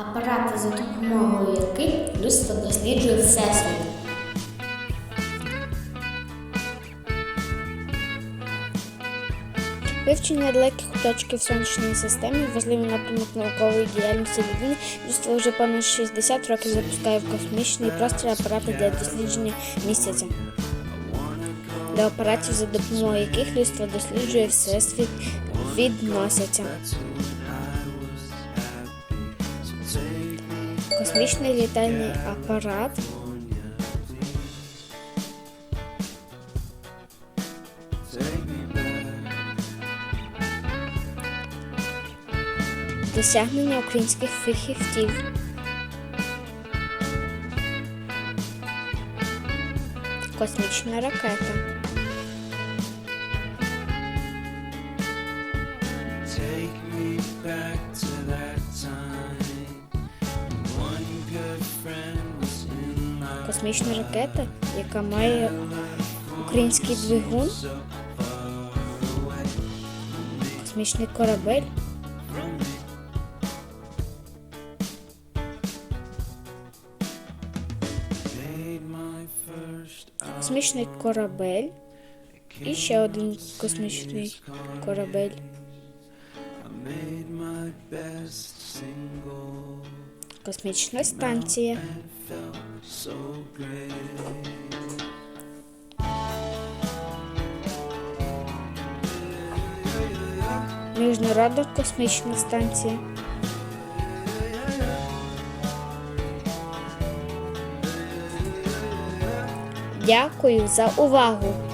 апарати, за допомогою яких людство досліджує Всесвіт. Вивчення далеких куточків сонячної системи важливий напрямок наукової діяльності людини. Людство вже понад 60 років запускає в космічний простір апарати для дослідження місяця. До апаратів, за допомогою яких людство досліджує всесвіт, відносяться. Космічний літальний апарат досягнення українських фахівців. Космічна ракета. Take me back to Космічна ракета, яка має український двигун. Космічний корабель. Космічний корабель. І ще один космічний корабель. Космічна станція. So great. Міжнародна космічна станція. Дякую за увагу!